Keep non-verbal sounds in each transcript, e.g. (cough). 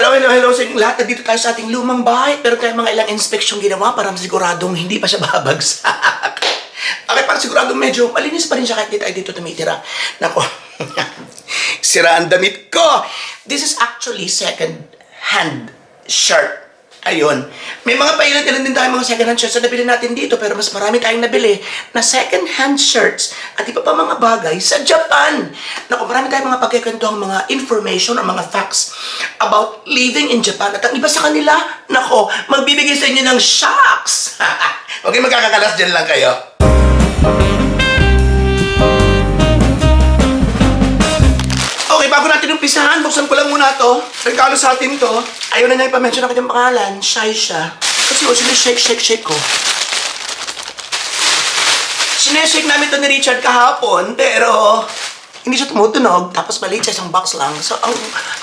Hello, hello, hello sa inyong lahat. Nandito tayo sa ating lumang bahay. Pero tayo mga ilang inspeksyon ginawa para masiguradong hindi pa siya babagsak. (laughs) okay, para siguradong medyo malinis pa rin siya kahit di tayo dito tumitira. Nako, (laughs) sira ang damit ko. This is actually second hand shirt. Ayun. May mga pailan-ilan din tayo mga second-hand shirts na nabili natin dito pero mas marami tayong nabili na second-hand shirts at iba pa mga bagay sa Japan. Naku, marami tayong mga pagkikwentong mga information o mga facts about living in Japan. At ang iba sa kanila, nako, magbibigay sa inyo ng shocks. (laughs) Huwag kayong magkakakalas dyan lang kayo. Umpisahan, buksan ko lang muna to. Regalo sa atin to. Ayaw na niya ipamention ang kanyang pangalan. Shy siya. Kasi o, shake, shake, shake ko. Sineshake namin to ni Richard kahapon, pero hindi siya tumutunog. Tapos maliit siya isang box lang. So, ang,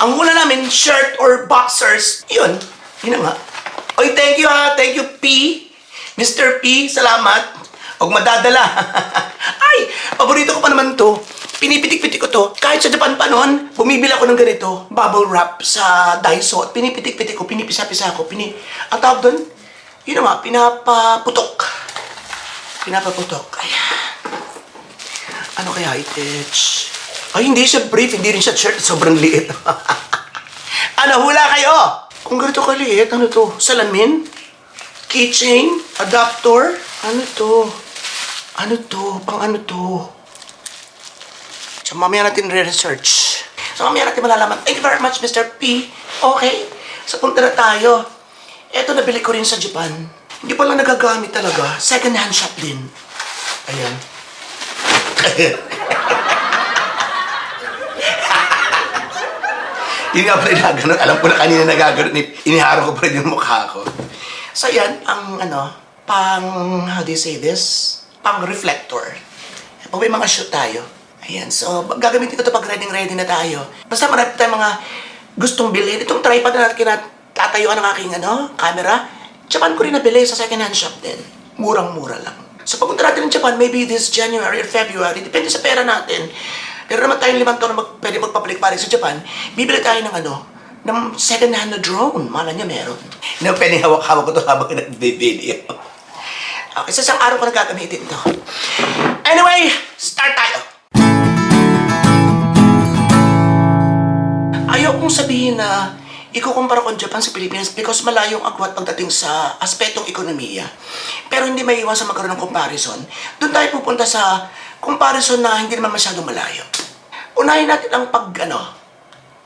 ang hula namin, shirt or boxers. Yun. Yun na nga. Oy, thank you ha. Thank you, P. Mr. P, salamat. Huwag madadala. (laughs) Ay, paborito ko pa naman to. Pinipitik-pitik ko to. Kahit sa Japan pa noon, bumibili ako ng ganito, bubble wrap sa Daiso. At pinipitik-pitik ko, pinipisa-pisa ko. Pini... Ang tawag doon, yun naman, pinapaputok. Pinapaputok. Ayan. Ano kaya itich? Ay, hindi siya brief, hindi rin siya shirt. Sobrang liit. (laughs) ano, hula kayo? Kung ganito kaliit, ano to? Salamin? Keychain? Adapter? Ano to? Ano to? Pang ano to? So, mamaya natin re-research. So, mamaya natin malalaman. Thank you very much, Mr. P. Okay. So, punta na tayo. Ito, nabili ko rin sa Japan. Hindi pa lang nagagamit talaga. Second hand shop din. Ayan. (laughs) Yun nga pala na ganun. Alam ko na kanina nagagano. Iniharo ko pa rin yung mukha ko. So, yan ang ano, pang, how do you say this? Pang reflector. Pag may mga shoot tayo. Ayan, so gagamitin ko ito pag ready-ready na tayo. Basta marami tayong mga gustong bilhin. Itong tripod na kinatatayuan ng aking ano, camera, Japan ko rin nabili sa second-hand shop din. Murang-mura lang. So pagpunta natin ng Japan, maybe this January or February, depende sa pera natin. Pero naman tayong limang taon na mag, pwede magpabalik pare sa Japan, bibili tayo ng ano, ng second-hand na drone. Mala niya meron. Na pwede hawak-hawak ko ito habang nag-video. Okay, sa isang araw ko na gagamitin ito. Anyway, start tayo! Kong sabihin na ikukumpara ko ang Japan sa Pilipinas because malayong agwat pagdating sa aspetong ekonomiya. Pero hindi may iwan sa magkaroon ng comparison. Doon tayo pupunta sa comparison na hindi naman masyadong malayo. Unahin natin ang pag, ano,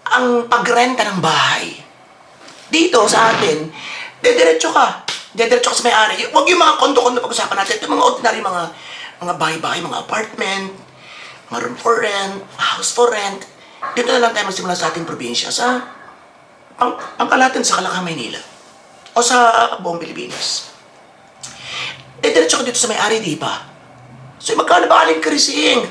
ang pagrenta ng bahay. Dito sa atin, dediretso ka. Dediretso ka sa may-ari. Huwag yung mga kondo-kondo pag-usapan natin. Ito yung mga ordinary mga mga bahay-bahay, mga apartment, mga room for rent, house for rent. Dito na lang tayo magsimula sa ating probinsya, sa pang, pangkalatan sa Kalakang, Maynila. O sa buong Pilipinas. Dediretso ka dito sa may-ari, di ba? So, magkano ba aling karising?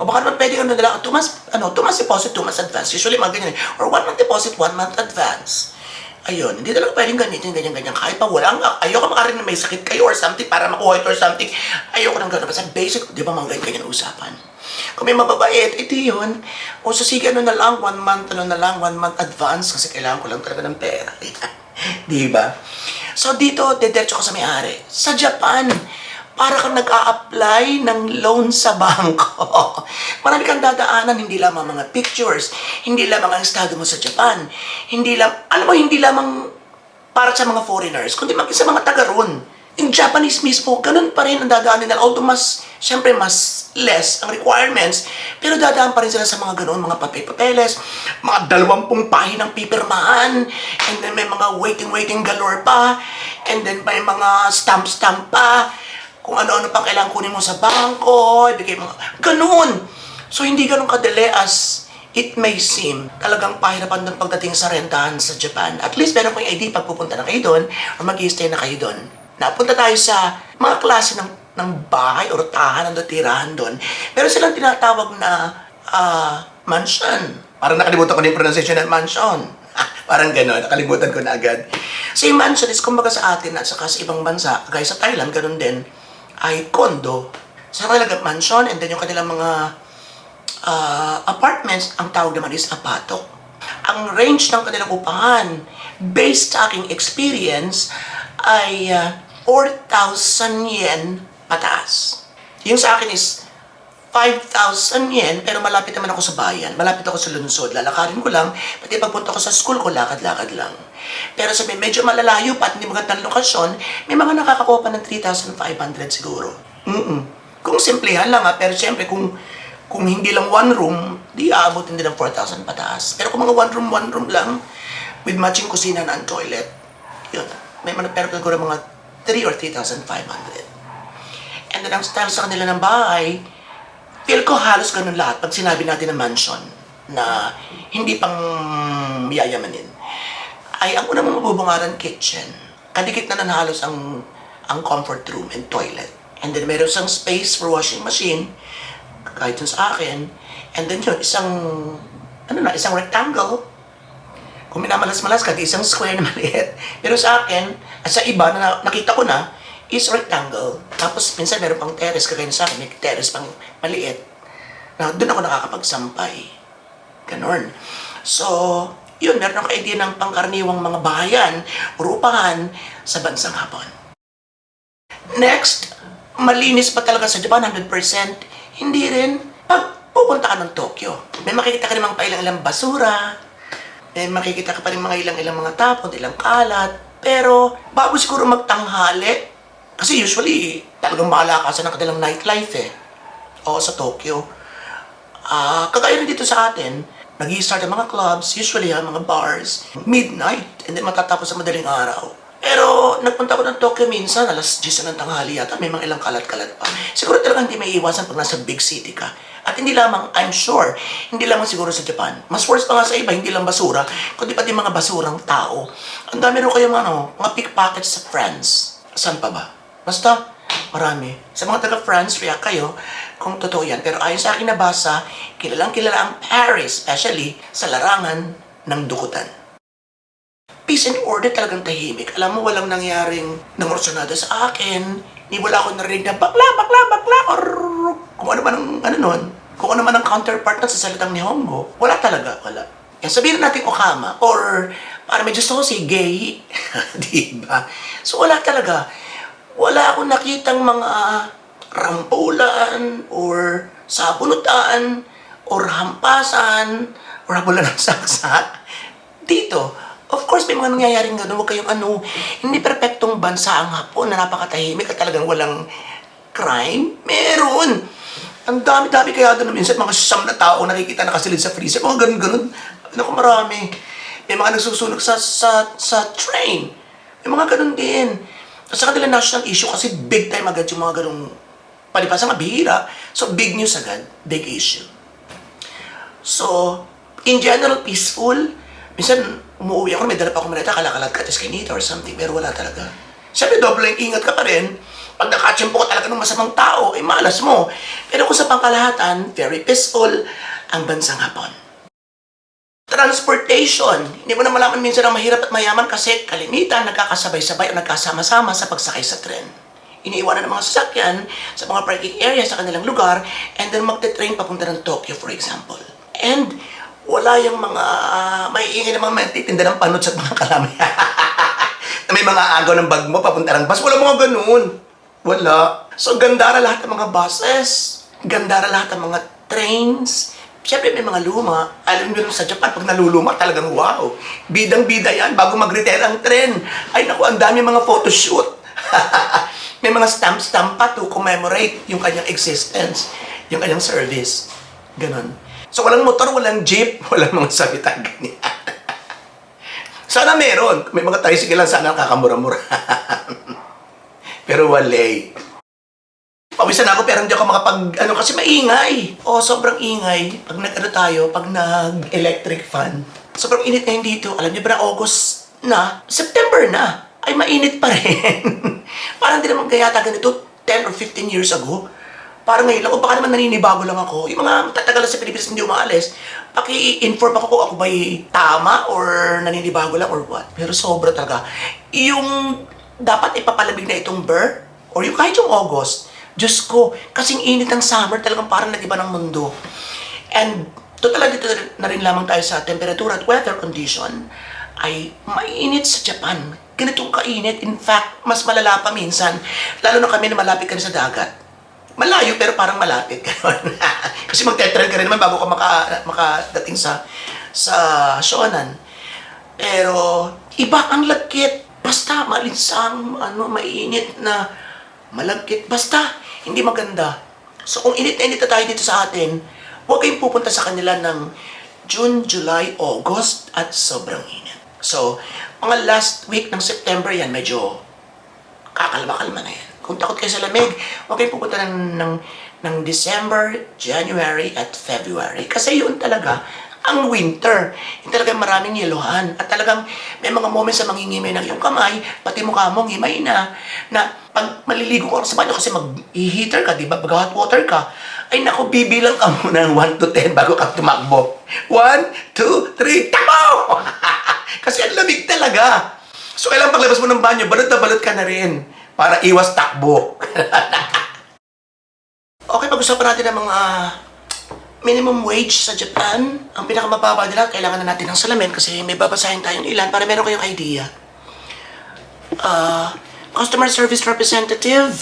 O baka naman pwede ka na nila, two months, ano, two months deposit, two months advance. Usually, mga ganyan. Or one month deposit, one month advance. Ayun, hindi talaga pwedeng gamitin ganyan-ganyan. Kahit pa walang, ayoko makarin na may sakit kayo or something para makuha ito or something. Ayoko nang gano'n. Basta basic, di ba mga ganyan usapan? Kung may mababait, edi yun. O so sige, ano na lang, one month, ano na lang, one month advance kasi kailangan ko lang talaga ng pera. (laughs) di ba? So dito, dediretso ka sa may-ari. Sa Japan, para kang nag-a-apply ng loan sa bangko. (laughs) Marami kang dadaanan, hindi lamang mga pictures, hindi lamang ang estado mo sa Japan, hindi lam, alam mo, hindi lamang para sa mga foreigners, kundi maging sa mga taga ron. Yung Japanese mismo, ganun pa rin ang dadaanin nila. Although mas, syempre mas less ang requirements, pero dadaan pa rin sila sa mga ganoon, mga papel-papeles, mga dalawampung pahinang pipirmahan, and then may mga waiting-waiting galore pa, and then may mga stamp-stamp pa, kung ano-ano pang kailangan kunin mo sa bangko, ibigay mo, ganun. So, hindi ganun kadali as it may seem. Talagang pahirapan doon pagdating sa rentahan sa Japan. At least meron kayong ID pag na kayo doon or mag stay na kayo doon. Napunta tayo sa mga klase ng, ng bahay or tahanan o tirahan doon. Meron silang tinatawag na ah, mansion. Parang nakalimutan ko na yung pronunciation ng mansion. (laughs) Parang gano'n, nakalimutan ko na agad. So yung mansion is kumbaga sa atin at saka sa ibang bansa, gaya sa Thailand, ganun din, ay condo. Sa talaga mansion and then yung kanilang mga ah, apartments, ang tawag naman is apatok. ang range ng kanilang upahan based sa aking experience ay ah, 4,000 yen pataas. Yung sa akin is 5,000 yen, pero malapit naman ako sa bayan. Malapit ako sa lungsod. Lalakarin ko lang, pati pagpunta ko sa school ko, lakad-lakad lang. Pero sa may medyo malalayo pa at hindi magandang lokasyon, may mga nakakakuha pa ng 3,500 siguro. Mm Kung simplihan lang ha, pero siyempre kung kung hindi lang one room, di aabutin din ng 4,000 pataas. Pero kung mga one room, one room lang, with matching kusina and toilet, yun. May mga, pero siguro mga 3 or 3,500. And then ang style sa kanila ng bahay, feel ko halos ganun lahat pag sinabi natin na mansion na hindi pang yayamanin ay ang unang mabubungaran kitchen. Kadikit na nan halos ang ang comfort room and toilet. And then meron isang space for washing machine kahit sa akin. And then yun, isang ano na, isang rectangle kung minamalas-malas ka, di isang square na maliit. Pero sa akin, at sa iba na nakita ko na, is rectangle. Tapos minsan meron pang terrace, kagaya sa akin, may terrace pang maliit. Na doon ako nakakapagsampay. Ganon. So, yun, meron ako idea ng pangkaraniwang mga bahayan o upahan sa bansang Hapon. Next, malinis ba talaga sa Japan 100%? Hindi rin. Pag pupunta ka ng Tokyo, may makikita ka namang pailang-ilang basura, may makikita ka pa rin mga ilang-ilang mga tapon, ilang kalat. Pero bago siguro magtanghali, kasi usually talagang malakasan ang kanilang nightlife eh. O sa Tokyo. Ah, kagaya rin dito sa atin, nag start ang mga clubs, usually ang mga bars, midnight, and then matatapos sa madaling araw. Pero nagpunta ko ng Tokyo minsan, alas 10 na ng tanghali yata, may mga ilang kalat-kalat pa. Siguro talaga hindi may iwasan pag nasa big city ka. At hindi lamang, I'm sure, hindi lamang siguro sa Japan. Mas worse pa nga sa iba, hindi lang basura, kundi pati mga basurang tao. Ang dami rin kayong ano, mga pickpockets sa France. Saan pa ba? Basta, marami. Sa mga taga-France, react kayo kung totoo yan. Pero ayon sa akin nabasa, kilalang kilala ang Paris, especially sa larangan ng dukutan. Peace and order talagang tahimik. Alam mo, walang nangyaring nangorsonada sa akin. Ni wala akong narinig na bakla, bakla, bakla, or kung ano man ang, ano nun, kung ano man ang counterpart na sa salitang Nihongo. Wala talaga, wala. Yan, sabihin natin Okama, or para medyo saucy, gay. (laughs) Di ba? So wala talaga. Wala akong nakitang mga rampulan, or sabunutan, or hampasan, or habulan ng saksa. Dito, of course, may mga nangyayaring gano'n. Huwag kayong ano, hindi perpektong bansa ang hapon na napakatahimik at talagang walang crime. Meron! Ang dami-dami kaya doon minsan mga siyam na tao nakikita nakasilid sa freezer. Mga ganun-ganun. Naku, marami. May mga nagsusunog sa, sa, sa train. May mga ganun din. At sa kanila national issue kasi big time agad yung mga ganung palibasa nga bihira. So big news agad, big issue. So, in general, peaceful. Minsan, umuwi ako, may dala pa akong maleta, kalakalat ka, eskinita or something, pero wala talaga. Siyempre, doble ingat ka pa rin. Pag nakachimpo ka talaga ng masamang tao, eh malas mo. Pero kung sa pangkalahatan, very peaceful ang bansang Hapon. Transportation. Hindi mo na malaman minsan ang mahirap at mayaman kasi kalimitan nagkakasabay-sabay o nagkasama-sama sa pagsakay sa tren. Iniiwanan ng mga sasakyan sa mga parking area sa kanilang lugar and then magte-train papunta ng Tokyo, for example. And wala yung mga uh, may ingay ng mga matitinda ng panot sa mga kalamay. na (laughs) may mga agaw ng bag mo papunta ng bus. Wala mga ganun. Wala. So, gandara lahat ng mga buses. Gandara lahat ng mga trains. Siyempre, may mga luma. Alam nyo sa Japan, pag naluluma, talagang wow. Bidang-bida yan bago mag-retire ang tren. Ay, naku, ang dami mga photoshoot. (laughs) may mga stamp-stamp pa to commemorate yung kanyang existence, yung kanyang service. Ganon. So, walang motor, walang jeep, (laughs) walang mga sabitan ganyan. Sana meron. May mga tricycle lang sana kakamura-mura. (laughs) pero wale. Pawisan ako pero hindi ako makapag, ano kasi maingay. O, sobrang ingay. Pag nag-ano tayo, pag nag-electric fan. Sobrang init ngayon dito. Alam niyo ba na August na? September na. Ay, mainit pa rin. (laughs) Parang hindi naman kaya ganito 10 or 15 years ago. Parang ngayon lang, o baka naman naninibago lang ako. Yung mga tatagalan sa Pilipinas hindi umaalis, paki-inform ako kung ako ba'y tama or naninibago lang or what. Pero sobra talaga. Yung dapat ipapalamig na itong Burr, or yung kahit yung August, Diyos ko, kasing init ng summer, talagang parang nag-iba ng mundo. And Total, dito na rin lamang tayo sa temperatura at weather condition ay mainit sa Japan. Ganitong kainit. In fact, mas malala pa minsan. Lalo na kami na malapit kami sa dagat. Malayo pero parang malapit. (laughs) Kasi magte-train ka rin naman bago ka maka, makadating sa sa Shonan. Pero iba ang lagkit. Basta malinsang, ano, mainit na malagkit. Basta hindi maganda. So kung init na init na tayo dito sa atin, huwag kayong pupunta sa kanila ng June, July, August at sobrang init. So, mga last week ng September yan, medyo kakalma-kalma na yan. Kung takot kayo sa lamig, huwag kayong pupunta ng, ng, ng December, January, at February. Kasi yun talaga ang winter. Yung talagang maraming yeluhan. At talagang may mga moments na mangingimay ng iyong kamay, pati mukha mo ngimay na, na pag maliligo ka sa banyo kasi mag-heater ka, di ba? Pag hot water ka, ay naku, bibilang ka muna ng 1 to 10 bago ka tumakbo. 1, 2, 3, takbo! (laughs) kasi ang lamig talaga. So, kailangan paglabas mo ng banyo, balot na balot ka na rin para iwas takbo. (laughs) okay, pag-usapan natin ang mga minimum wage sa Japan. Ang pinakamababa nila, kailangan na natin ng salamin kasi may babasahin tayong ilan para meron kayong idea. Uh, customer service representative,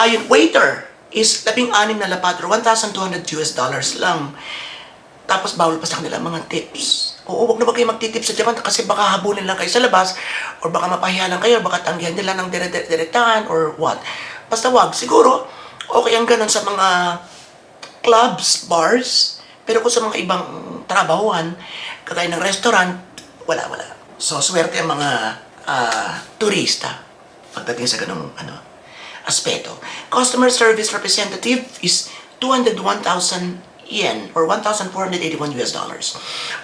ayun, waiter, is labing anim na lapat or 1,200 US dollars lang. Tapos bawal pa sa kanila mga tips. Oo, wag na ba kayo magtitips sa Japan kasi baka habulin lang kayo sa labas or baka mapahiya lang kayo, baka tanggihan nila ng dire-direktahan or what. Basta wag. Siguro, okay ang ganun sa mga clubs, bars, pero kung sa mga ibang trabahuhan, kagaya ng restaurant, wala, wala. So, swerte ang mga ah, turista pagdating sa ganung ano, aspeto. Customer service representative is 201,000 yen or 1,481 US dollars.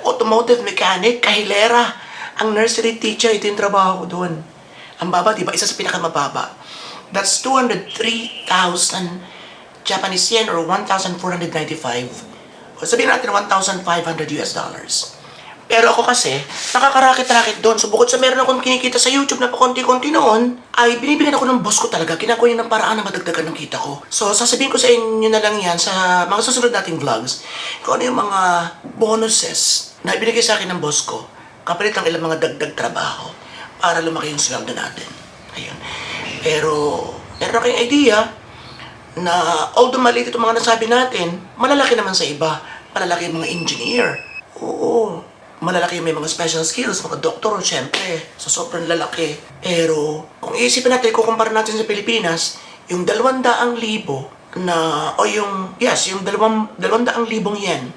Automotive mechanic, kahilera, ang nursery teacher, ito yung trabaho ko doon. Ang baba, di ba? Isa sa pinakamababa. That's 203,000 Japanese yen or 1,495. O sabihin natin 1,500 US dollars. Pero ako kasi, nakakarakit-rakit doon. So bukod sa meron akong kinikita sa YouTube na pakonti-konti noon, ay binibigyan ako ng boss ko talaga. Ginagawa niya ng paraan na madagdagan ng kita ko. So sasabihin ko sa inyo na lang yan sa mga susunod nating vlogs kung ano yung mga bonuses na ibinigay sa akin ng boss ko kapalit ng ilang mga dagdag trabaho para lumaki yung sweldo natin. Ayun. Pero, meron kayong idea na although maliit itong mga nasabi natin, malalaki naman sa iba. Malalaki yung mga engineer. Oo. Malalaki may mga special skills, mga doktor, syempre. So, sobrang lalaki. Pero, kung iisipin natin, kukumpara natin sa Pilipinas, yung dalawang libo na, o yung, yes, yung dalawang, dalawang libong yen,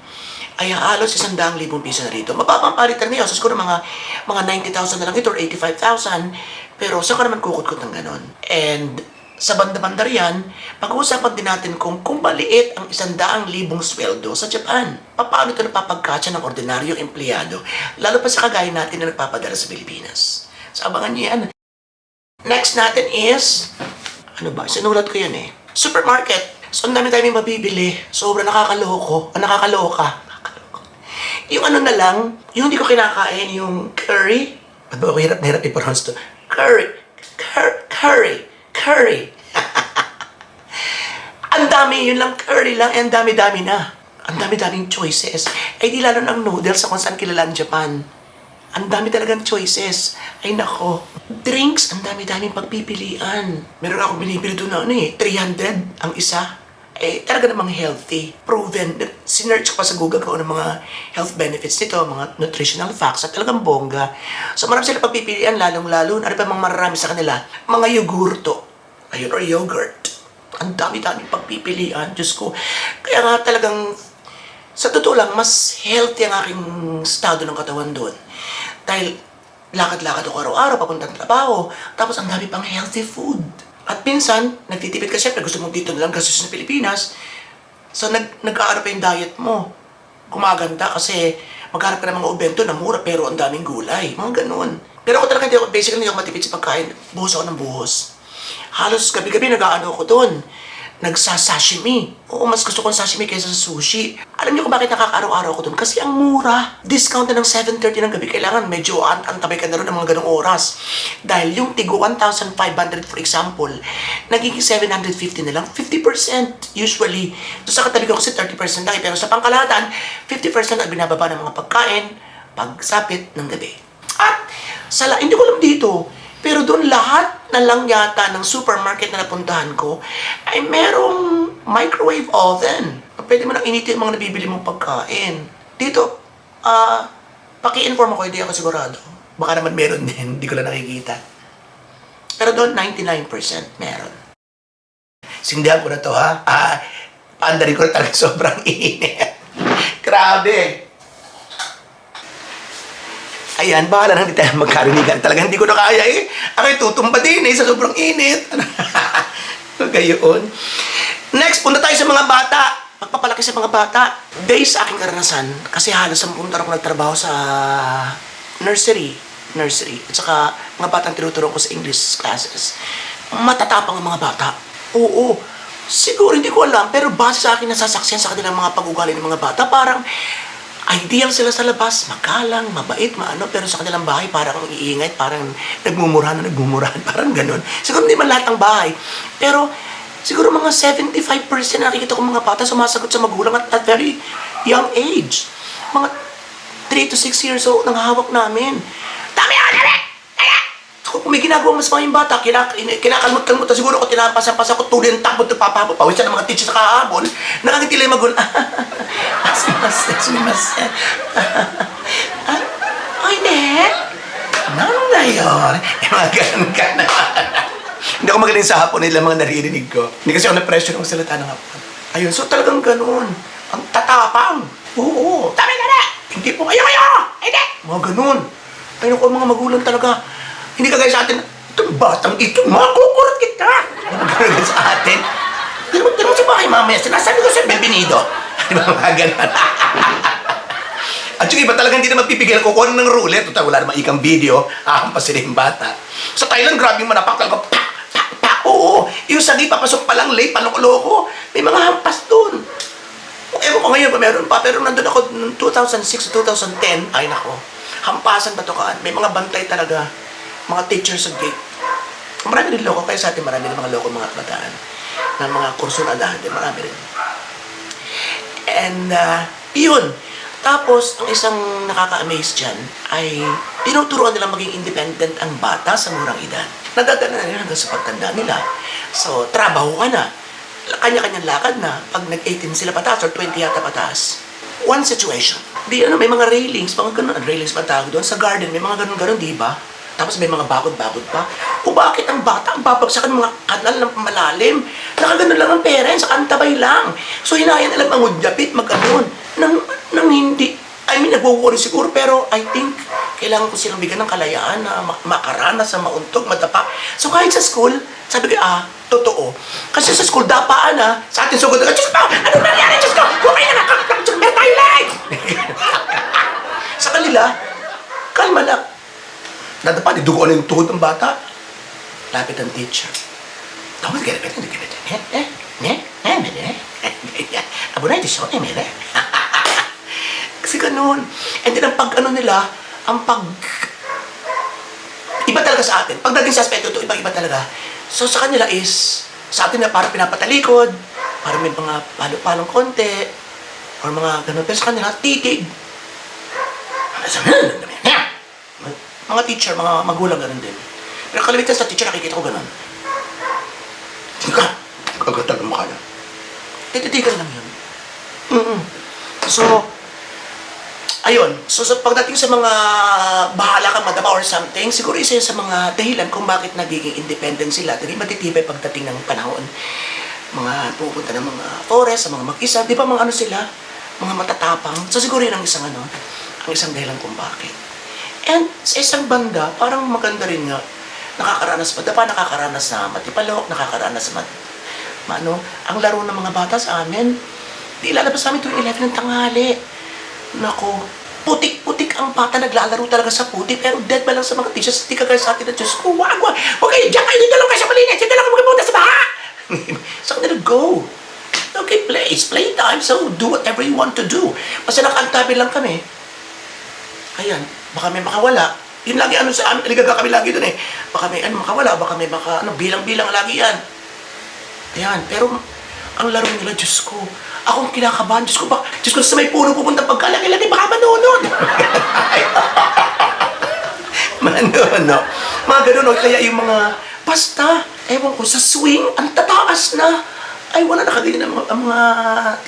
ay halos isang daang libong piso na rito. Mababang palitan ngayon. So, siguro mga, mga 90,000 na lang ito or 85,000. Pero saan ka naman kukot-kot ng ganon? And sa banda-banda riyan, pag-uusapan din natin kung kung maliit ang isang daang libong sweldo sa Japan. Paano ito napapagkatsa ng ordinaryong empleyado, lalo pa sa kagaya natin na nagpapadala sa Pilipinas. So, abangan niyo yan. Next natin is, ano ba, sinulat ko yan eh. Supermarket. So, ang dami tayong mabibili. Sobrang nakakaloko. Ah, nakakaloka. Yung ano na lang, yung hindi ko kinakain, yung curry. Ba't ba ako hirap na hirap i-pronounce to? Curry. Cur- curry. Curry. ang dami, yun lang curry lang, eh, ang dami-dami na. Ang dami-daming choices. Eh di lalo ng noodles sa kung saan kilala ang Japan. Ang dami talagang choices. Ay nako. Drinks, ang dami-daming pagpipilian. Meron akong binibili doon na ano eh, 300 ang isa. Eh, talaga namang healthy. Proven. Sinerch ko pa sa Google kung ano mga health benefits nito, mga nutritional facts, at talagang bongga. So marami sila pagpipilian, lalong-lalo. Ano pa mga marami sa kanila? Mga yogurto. Ayun, or yogurt. Ang dami-daming pagpipilian. Diyos ko. Kaya nga talagang sa totoo lang, mas healthy ang aking estado ng katawan doon. Dahil lakad-lakad ako araw-araw, papuntang trabaho. Tapos ang dami pang healthy food. At minsan, nagtitipid ka syempre, gusto mo dito na lang gastos sa Pilipinas. So, nag, nag-aano pa yung diet mo. Gumaganda kasi maghanap ka ng mga ubento na mura pero ang daming gulay. Mga ganun. Pero ako talaga hindi ako, basically hindi ako matipid sa pagkain. Buhos ako ng buhos. Halos gabi-gabi nag-aano ako doon. nagsasashimi. Oo, mas gusto kong sashimi kaysa sa sushi. Alam niyo kung bakit nakaka-araw-araw ko dun? Kasi ang mura. Discount na ng 7.30 ng gabi. Kailangan medyo an antabay ka na rin ng mga ganong oras. Dahil yung tigo 1,500 for example, nagiging 750 na lang. 50% usually. Doon sa katabi ko kasi 30% lang. eh. Pero sa pangkalahatan, 50% ang binababa ng mga pagkain pagsapit ng gabi. At sa hindi ko alam dito, pero doon lahat na lang yata ng supermarket na napuntahan ko ay merong microwave oven. Pwede mo nang initin yung mga nabibili mong pagkain. Dito, ah, paki-inform ako, hindi ako sigurado. Baka naman meron din, (laughs) hindi ko lang nakikita. Pero doon, 99% meron. Sindihan ko na to, ha? Ah, paandarin ko na talaga (laughs) sobrang init. Grabe. Ayan, bahala na hindi tayo magkarinigan. Talaga hindi ko na kaya eh. Ako'y tutumba din eh sa sobrang init. (laughs) Gayon. Next, punta tayo sa mga bata. Pagpapalaki sa mga bata. Based sa aking karanasan, kasi halos sa punta ako nagtrabaho sa nursery. Nursery. At saka mga batang tinuturo ko sa English classes. Matatapang ang mga bata. Oo. Siguro hindi ko alam, pero base sa akin nasasaksiyan sa kanilang mga pag-ugali ng mga bata, parang ideal sila sa labas, magalang, mabait, maano, pero sa kanilang bahay parang ang iingay, parang nagmumurahan na nagmumurahan, (laughs) parang ganun. Siguro hindi man lahat ng bahay, pero siguro mga 75% na nakikita ko mga bata sumasagot sa magulang at, at very young age. Mga 3 to 6 years old nang hawak namin. Dami ako, kung may ginagawa mas mga yung bata, kinak kinakalmot-kalmot na siguro ko tinapasan-pasan ko tuloy ang takbot na papabot. Pawisan ng mga teacher sa kahabol. Nakangitila yung magulang. (laughs) Sumimasen, sumimasen. (laughs) Ay, ne? Ano na yun? Eh, mga ganun ka na. (laughs) Hindi ako magaling sa hapon nila mga naririnig ko. Hindi kasi ako na-pressure ng salita ng hapon. Ayun, so talagang ganun. Ang tatapang. Oo, tama ka na! Hindi po kayo kayo! Hindi! Mga ganun. Ayun ako, mga magulang talaga. Hindi kagaya sa atin, itong batang ito, makukurot kita! Ganun sa atin. Pero mo sa bahay mamaya, sinasabi ko sa Bienvenido. (laughs) Di ba mga ganun? (laughs) At yung iba talaga hindi na mapipigil ko kunin ng roulette. Total, wala namang ikang video. Ahampas sila yung bata. Sa Thailand, grabe yung manapak talaga. Pa, pa, pa, oo. Yung sagi, papasok pa lang, late, paloko-loko. May mga hampas doon. Ewan ko ngayon pa meron pa, pero nandun ako noong 2006 to 2010. Ay nako, hampasan ba to kaan? May mga bantay talaga. Mga teachers sa gate. Marami din loko, kaya sa atin marami din mga loko mga kabataan. Na mga kurso na dahan din, marami rin. And, uh, yun. Tapos, ang isang nakaka-amaze dyan ay tinuturuan nila maging independent ang bata sa murang edad. Nadadala na nila hanggang sa pagtanda nila. So, trabaho ka na. Kanya-kanyang lakad na. Pag nag-18 sila pataas or 20 yata pataas. One situation. Di ano, may mga railings, mga ganun, railings pa tawag doon. Sa garden, may mga ganun-ganun, di ba? Tapos may mga bakod-bakod pa. O bakit ang bata ang babagsakan mga kanal ng malalim? Nakaganon lang ang parents, antabay lang. So hinaya nila mangudyapit, magkanon. Nang, nang hindi, I mean, nagwo-worry siguro, pero I think kailangan ko silang bigyan ng kalayaan na ma- makaranas, sa mauntog, madapa. So kahit sa school, sabi ko, ah, totoo. Kasi sa school, dapaan ah. Sa atin sugod, Diyos ko, ano nangyari, Diyos ko? Kayo na nakakakot, meron tayo live! (laughs) sa kanila, kalma lang. Nadapa, didugo na yung tuhod ng bata. Lapit ang teacher. Tawag ka lapit, hindi ka. Eh, eh, eh, eh, eh, eh, Abo na, Diyos ko, eh, mere. Kasi ganun. And then, ang pag, ano nila, ang pag, iba talaga sa atin. Pagdating sa aspeto ito, iba-iba talaga. So, sa kanila is, sa atin na parang pinapatalikod, parang may mga palo-palong konti, or mga ganun. Pero sa kanila, titig. Mga teacher, mga magulang ganun din. Pero kalimitan sa teacher, nakikita ko ganun. Tika, kagatal ng mukha niya. Tititigan lang yun. mm So, ayun. So, sa pagdating sa mga bahala kang madama or something, siguro isa yun sa mga dahilan kung bakit nagiging independent sila. Dahil matitibay pagdating ng panahon. Mga pupunta ng mga forest, sa mga mag-isa. Di ba mga ano sila? Mga matatapang. So, siguro yun ang isang ano, ang isang dahilan kung bakit. And sa isang banda, parang maganda rin nga, nakakaranas pa, pa nakakaranas na matipalok, nakakaranas na mat, ano, ang laro ng mga bata sa amin, di ilalabas namin tuwing 11 ng tanghali. Nako, putik-putik ang bata naglalaro talaga sa putik, pero dead ba lang sa mga teachers, di kagaya sa atin na Diyos ko, wag, wag, wag kayo, diyan kayo, dito lang kayo sa malinis, dito lang magpunta sa baha. (laughs) sa kanila, go. Okay, play. It's playtime, so do whatever you want to do. Basta nakantabi lang kami. Ayan, baka may makawala. Yun lagi ano sa amin, naligaga kami lagi doon eh. Baka may ano makawala, baka may maka, ano, bilang-bilang lagi yan. Ayan, pero ang laro nila, Diyos ko, akong kinakabahan, Diyos ko, baka, Diyos ko, sa may puno pupunta pagkalaki-laki, baka manunod. (laughs) Manono. Mga ganun, no? kaya yung mga, basta, ewan ko, sa swing, ang tataas na. Ay, wala nakaganyan ang, mga- ang mga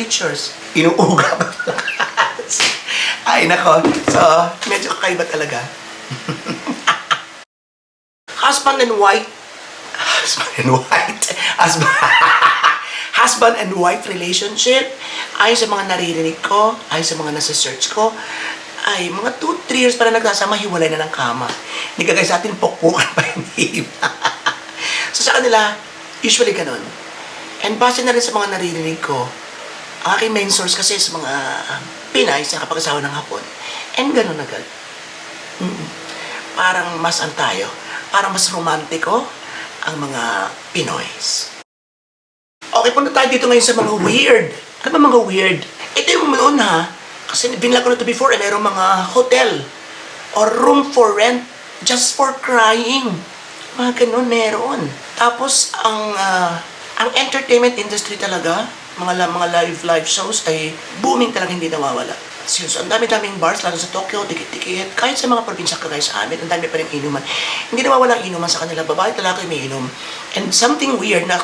teachers. Inuuga. (laughs) Ay, nako. So, medyo kakaiba talaga. (laughs) Husband and wife. Husband and white. Husband, (laughs) husband and wife relationship. Ayon sa mga naririnig ko, ayon sa mga nasa search ko, ay mga 2-3 years para nagsasama, hiwalay na ng kama. Hindi kagaya sa atin, pokpukan pa hindi. (laughs) so sa kanila, usually ganun. And base na rin sa mga naririnig ko, aking main source kasi sa mga Pinay sa kapag-asawa ng Hapon. And ganun agad. Mm. Parang mas ang. Parang mas romantiko ang mga Pinoys. Okay, punta tayo dito ngayon sa mga weird. Ano ba mga weird? Ito yung noon ha. Kasi binla ko na ito before, eh, mayroong mga hotel or room for rent just for crying. Mga ganun meron. Tapos ang ah, ang entertainment industry talaga, mga mga live live shows ay booming talaga hindi nawawala. Since ang dami-daming bars, lalo sa Tokyo, dikit-dikit, kahit sa mga probinsya kagaya sa amin, ang dami pa rin inuman. Hindi nawawala inuman sa kanila, babae talaga may inom. And something weird na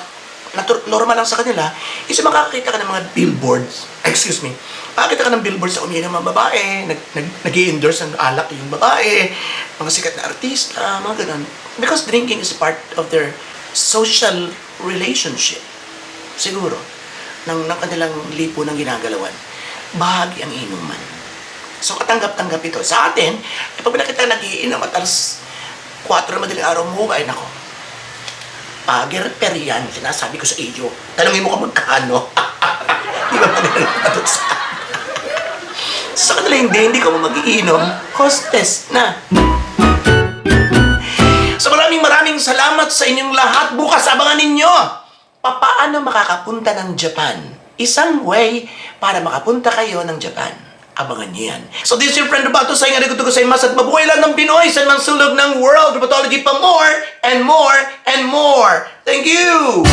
natur- normal lang sa kanila, is makakakita ka ng mga billboards, (clears throat) excuse me, makakita ka ng billboards sa umiinom ng babae, nag, nag, nag endorse ng alak yung babae, mga sikat na artista, mga ganun. Because drinking is part of their social relationship. Siguro, ng, ng kanilang lipo ng ginagalawan. Bahagi ang inuman. So, katanggap-tanggap ito. Sa atin, eh, pag nakita nagiinom at alas 4 na madaling araw mo, ay nako, Pager per yan, sinasabi ko sa iyo. Tanungin mo kung magkano. (laughs) Di ba magaling sa Sa kanila hindi, hindi ka mo magiinom. Hostess na. So maraming maraming salamat sa inyong lahat. Bukas abangan ninyo. Papaano makakapunta ng Japan? Isang way para makapunta kayo ng Japan. Abangan niyo yan. So this is your friend Robato saying arigato ko sa imas at mabuhay lang ng Pinoy sa mga sulog ng world. Robatology pa more and more and more. Thank you!